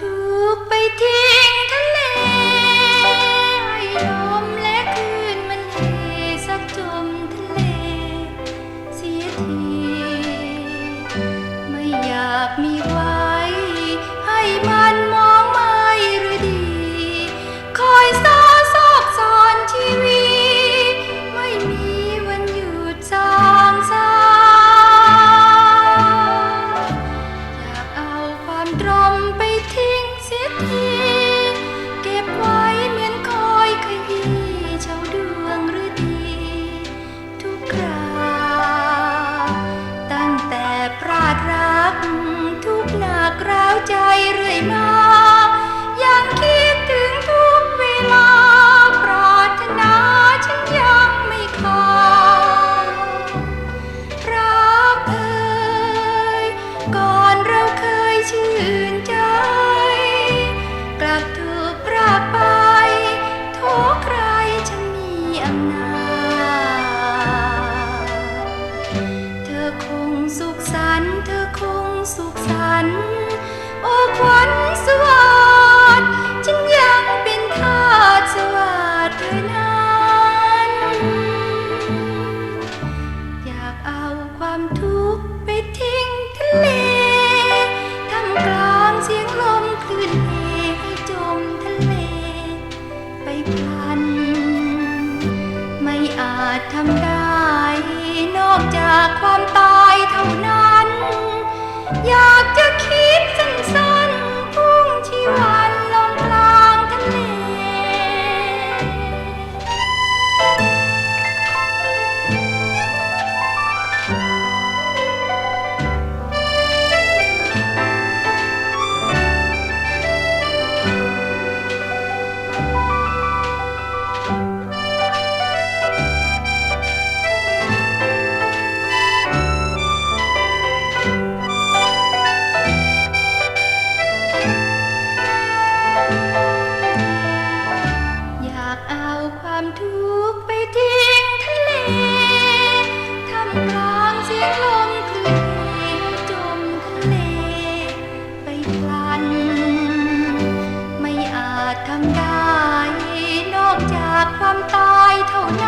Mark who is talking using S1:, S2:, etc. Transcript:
S1: ถูกไปทิ้งทะเลให้ลมและคลื่นมันเฮซักจมทะเลเสียที ไม่อยากมี one. สวัสดฉันยังเป็นทาสสวัสดเธอนั้นอยากเอาความทุกข์ไปทิ้งทะเลทำกลางเสียงลมคลื่นเทให้จมทะเล ไปพลัน ไม่อาจทำได้นอกจากความตาย ความทุกข์ไปทิ้งทะเลทำกลางเสียงลมคลื่นจมทะเล ไปพลัน ไม่อาจทำได้ นอกจากความตายเท่านั้น